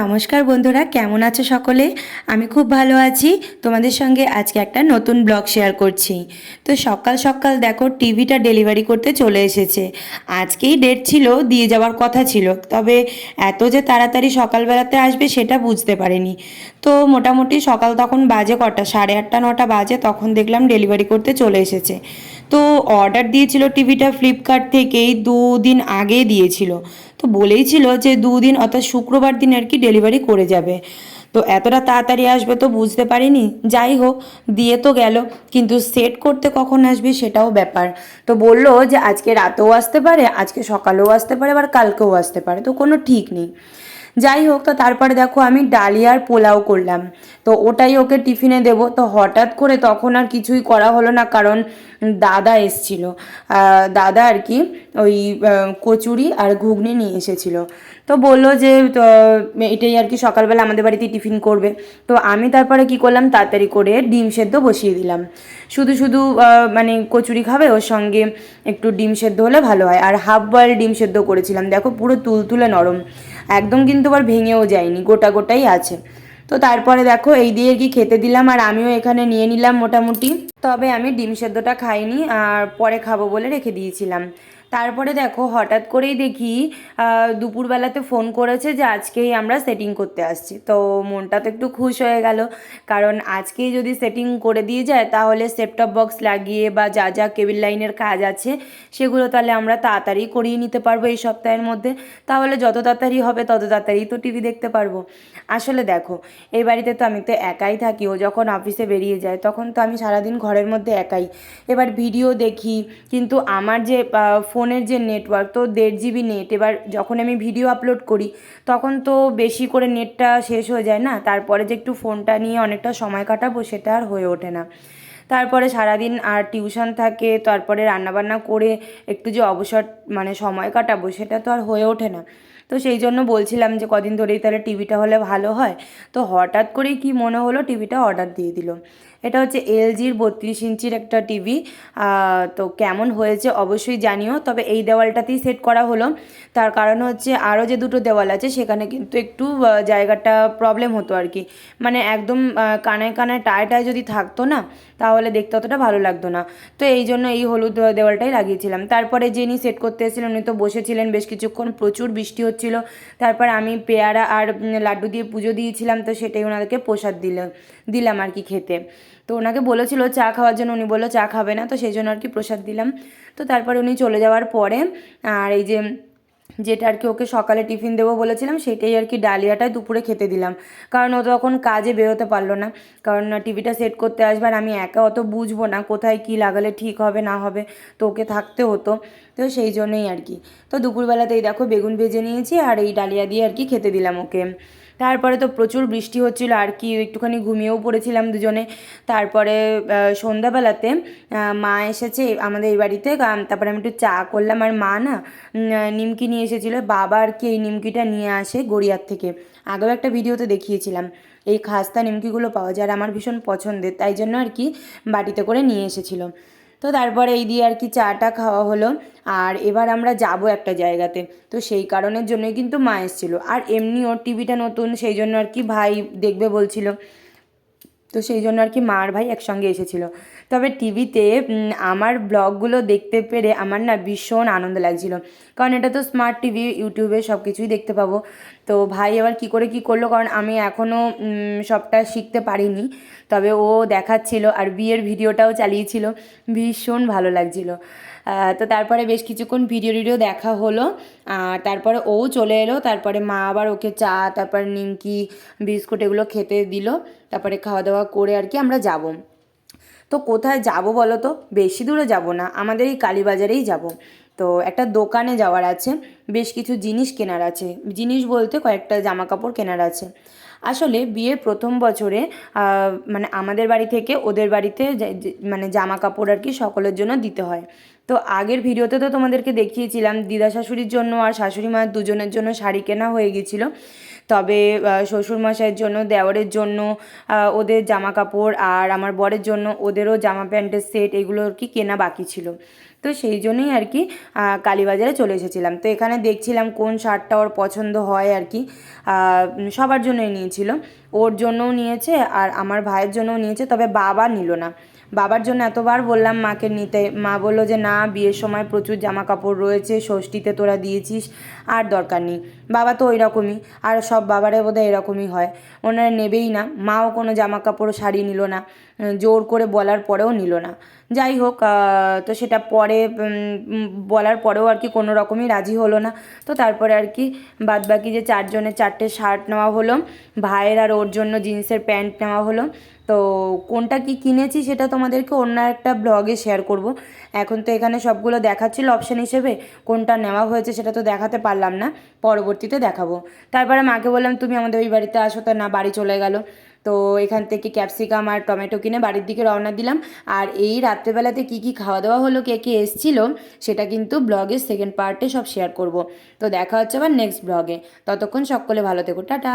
নমস্কার বন্ধুরা, কেমন আছো সকলে? আমি খুব ভালো আছি। তোমাদের সঙ্গে আজকে একটা নতুন ব্লগ শেয়ার করছি। তো সকাল সকাল দেখো, টিভিটা ডেলিভারি করতে চলে এসেছে। আজকেই ডেট ছিল, দিয়ে যাওয়ার কথা ছিল। তবে এত যে তাড়াতাড়ি সকালবেলাতে আসবে সেটা বুঝতে পারিনি। তো মোটামুটি সকাল তখন বাজে কটা, সাড়ে আটটা, নটা বাজে, তখন দেখলাম ডেলিভারি করতে চলে এসেছে। তো অর্ডার দিয়েছিল টিভিটা ফ্লিপকার্ট থেকেই দুদিন আগে দিয়েছিল। তো বলেই ছিল যে দুদিন অর্থাৎ শুক্রবার দিন আর কি ডেলিভারি করে যাবে। তো এতটা তাড়াতাড়ি আসবে তো বুঝতে পারিনি। যাই হোক, দিয়ে তো গেল। কিন্তু সেট করতে কখন আসবে সেটাও ব্যাপার। তো বলল যে আজকে রাতেও আসতে পারে, আজকে সকালেও আসতে পারে, আবার কালকেও আসতে পারে। তো কোনো ঠিক নেই। যাই হোক, তো তারপরে দেখো আমি ডালিয়ার পোলাও করলাম। তো ওটাই ওকে টিফিনে দেব। তো হঠাৎ করে তখন আর কিছুই করা হলো না, কারণ দাদা এসছিল। দাদা আর কি ওই কচুরি আর ঘুগনি নিয়ে এসেছিল। তো বলল যে এটাই আর কি সকালবেলা আমাদের বাড়িতে টিফিন করবে। তো আমি তারপরে কি করলাম, তাড়াতাড়ি করে ডিম সেদ্ধ বসিয়ে দিলাম। শুধু শুধু মানে কচুরি খাবে, ওর সঙ্গে একটু ডিম সেদ্ধ হলে ভালো হয়। আর হাফ বয়েল ডিম সেদ্ধ করেছিলাম। দেখো পুরো তুলতুলে নরম। একদম কিন্তু আবার ভেঙেও যায়নি, গোটা গোটাই আছে। তো তারপরে দেখো এই দিয়ে আর কি খেতে দিলাম, আর আমিও এখানে নিয়ে নিলাম মোটামুটি। তবে আমি ডিম সেদ্ধটা খাইনি, আর পরে খাব বলে রেখে দিয়েছিলাম। তারপরে দেখো হঠাৎ করেই দেখি দুপুরবেলাতে ফোন করেছে যে আজকেই আমরা সেটিং করতে আসছি। তো মনটা তো একটু খুশ হয়ে গেল। কারণ আজকেই যদি সেটিং করে দিয়ে যায় তাহলে সেপটপ বক্স লাগিয়ে বা যা যা কেবিল লাইনের কাজ আছে সেগুলো তাহলে আমরা তাড়াতাড়ি করিয়ে নিতে পারব এই সপ্তাহের মধ্যে। তাহলে যত তাড়াতাড়ি হবে তত তাড়াতাড়ি তো টিভি দেখতে পারব। আসলে দেখো এই বাড়িতে তো আমি তো একাই থাকি। ও যখন অফিসে বেরিয়ে যায় তখন তো আমি সারাদিন ঘরের মধ্যে একাই। এবার ভিডিও দেখি কিন্তু আমার যে আহ, ফোনের যে নেটওয়ার্ক তো দেড় জিবি নেট এবার যখন আমি ভিডিও আপলোড করি, তখন তো বেশি করে নেটটা শেষ হয়ে যায় না। তারপরে যে একটু ফোনটা নিয়ে অনেকটা সময় কাটাবো, সেটা আর হয়ে ওঠে না। তারপরে সারাদিন আর টিউশন থাকে, তারপরে রান্নাবান্না করে একটু যে অবসর মানে সময় কাটাবো, সেটা তো আর হয়ে ওঠে না। তো সেই জন্য বলছিলাম যে কদিন ধরেই তাহলে টিভিটা হলে ভালো হয়। তো হঠাৎ করেই কি মনে হলো টিভিটা অর্ডার দিয়ে দিল। এটা হচ্ছে এলজির বত্রিশ ইঞ্চির একটা টিভি। তো কেমন হয়েছে অবশ্যই জানিও, তবে এই দেওয়ালটাতেই সেট করা হলো। তার কারণ হচ্ছে আরও যে দুটো দেওয়াল আছে, সেখানে কিন্তু একটু জায়গাটা প্রবলেম হতো আর কি মানে একদম কানায় কানায় টায় টায় যদি থাকতো না, তাহলে দেখতে অতটা ভালো লাগতো না। তো এই জন্য এই হলুদ দেওয়ালটাই লাগিয়েছিলাম। তারপরে যিনি সেট করতে এসেছিলেন, উনি তো বসেছিলেন বেশ কিছুক্ষণ, প্রচুর বৃষ্টি হচ্ছিল। তারপর আমি পেয়ারা আর লাড্ডু দিয়ে পুজো দিয়েছিলাম, তো সেটাই ওনাদেরকে প্রসাদ দিলাম দিলাম আর কি খেতে। তো ওনাকে বলেছিল চা খাওয়ার জন্য, উনি বলল চা খাবে না, তো সেই জন্য আর কি প্রসাদ দিলাম। তো তারপরে উনি চলে যাওয়ার পরে, আর এই যে যেটা আর কি ওকে সকালে টিফিন দেবো বলেছিলাম, সেটাই আর কি ডালিয়াটাই দুপুরে খেতে দিলাম। কারণ ও তখন কাজে বেরোতে পারল না। কারণ টিভিটা সেট করতে আসবে আর আমি একা অত বুঝব না কোথায় কি লাগালে ঠিক হবে, না হবে, তো ওকে থাকতে হতো। তো সেই জন্যই আর কি। তো দুপুরবেলাতেই দেখো বেগুন ভেজে নিয়েছি আর এই ডালিয়া দিয়ে আর কি খেতে দিলাম ওকে। তারপরে তো প্রচুর বৃষ্টি হচ্ছিল, আর কি একটুখানি ঘুমিয়েও পড়েছিলাম দুজনে। তারপরে সন্ধ্যাবেলাতে মা এসেছে আমাদের এই বাড়িতে তারপরে আমি একটু চা করলাম, আর মা না নিমকি নিয়ে এসেছিল, বাবা আর কি এই নিমকিটা নিয়ে আসে গড়িয়ার থেকে। আগেও একটা ভিডিওতে দেখিয়েছিলাম, এই খাস্তা নিমকিগুলো পাওয়া যায়, আর আমার ভীষণ পছন্দের, তাই জন্য আর কি বাটিতে করে নিয়ে এসেছিল। তো তারপরে এই দিয়ে আর কি চাটা খাওয়া হলো। আর এবার আমরা যাব একটা জায়গাতে। তো সেই কারণের জন্যই কিন্তু মা এসেছিল। আর এমনি ওর টিভিটা নতুন, সেই জন্য আর কি ভাই দেখবে বলছিল। তো সেই জন্য আর কি মা আর ভাই একসঙ্গে এসেছিল। তবে টিভিতে আমার ব্লগগুলো দেখতে পেরে আমার না ভীষণ আনন্দ লাগছিল। কারণ এটা তো স্মার্ট টিভি ইউটিউবে সব কিছুই দেখতে পাবো। তো ভাই এবার কি করে কি করল? কারণ আমি এখনও সবটা শিখতে পারিনি। তবে ও দেখাচ্ছিল আর বিয়ের ভিডিওটাও চালিয়েছিল। ভীষণ ভালো লাগছিল। তো তারপরে বেশ কিছুক্ষণ ভিডিও টিডিও দেখা হলো। আর তারপরে ও চলে এলো, তারপরে মা আবার ওকে চা, তারপর নিমকি, বিস্কুট এগুলো খেতে দিল। তারপরে খাওয়া দাওয়া করে আর কি আমরা যাব। তো কোথায় যাব বলো তো? বেশি দূরে যাব না, আমাদের এই কালীবাজারেই যাব। তো একটা দোকানে যাওয়ার আছে, বেশ কিছু জিনিস কেনার আছে। জিনিস বলতে কয়েকটা জামা কাপড় কেনার আছে। আসলে বিয়ের প্রথম বছরে মানে আমাদের বাড়ি থেকে ওদের বাড়িতে মানে জামা কাপড় আর কি সকলের জন্য দিতে হয়। তো আগের ভিডিওতে তো তোমাদেরকে দেখিয়েছিলাম দিদা শাশুড়ির জন্য আর শাশুড়ি মায়ের দুজনের জন্য শাড়ি কেনা হয়ে গেছিল। তবে শ্বশুর শ্বশুরমশাইয়ের জন্য দেওয়ারের জন্য ওদের জামা কাপড় আর আমার বরের জন্য ওদেরও জামা প্যান্টের সেট এগুলো আর কি কেনা বাকি ছিল। তো সেই জন্যই আর কি কালীবাজারে চলে এসেছিলাম। তো এখানে দেখছিলাম কোন শার্টটা ওর পছন্দ হয় আর কি সবার জন্যই নিয়েছিল। ওর জন্যও নিয়েছে আর আমার ভাইয়ের জন্যও নিয়েছে, তবে বাবা নিল না। বাবার জন্য এতবার বললাম মাকে নিতে। মা বলল যে, না, বিয়ের সময় প্রচুর জামা কাপড় রয়েছে, ষষ্ঠীতে তোরা দিয়েছিস, আর দরকার নেই। বাবা তো ওই রকমই আর সব বাবারে বোধহয় এরকমই হয়। ওনারা নেবেই না, মাও কোনো জামা কাপড় শাড়ি নিল না জোর করে বলার পরেও নিল না। যাই হোক তো সেটা পরে বলার পরেও আর কি কোনো রকমই রাজি হলো না। তো তারপরে আর কি বাদ বাকি যে চারজনের চারটে শার্ট নেওয়া হলো, ভাইয়ের আর ওর জন্য জিন্সের প্যান্ট নেওয়া হলো তো কোনটা কি কিনেছি সেটা তোমাদেরকে অন্য একটা ব্লগে শেয়ার করব। এখন তো এখানে সবগুলো দেখাচ্ছিল অপশান হিসেবে, কোনটা নেওয়া হয়েছে সেটা তো দেখাতে পারলাম না, পরবর্তীতে দেখাবো। তারপরে মাকে বললাম, তুমি আমাদের ওই বাড়িতে আসো তা না, বাড়ি চলে গেল। তো এখান থেকে ক্যাপসিকাম আর টমেটো কিনে বাড়ির দিকে রওনা দিলাম। আর এই রাত্রেবেলাতে কি কি খাওয়া দাওয়া হলো, কে কে এসছিল, সেটা কিন্তু ব্লগের সেকেন্ড পার্টে সব শেয়ার করব। তো দেখা হচ্ছে আবার নেক্সট ব্লগে। ততক্ষণ সকলে ভালো থেকো, টাটা।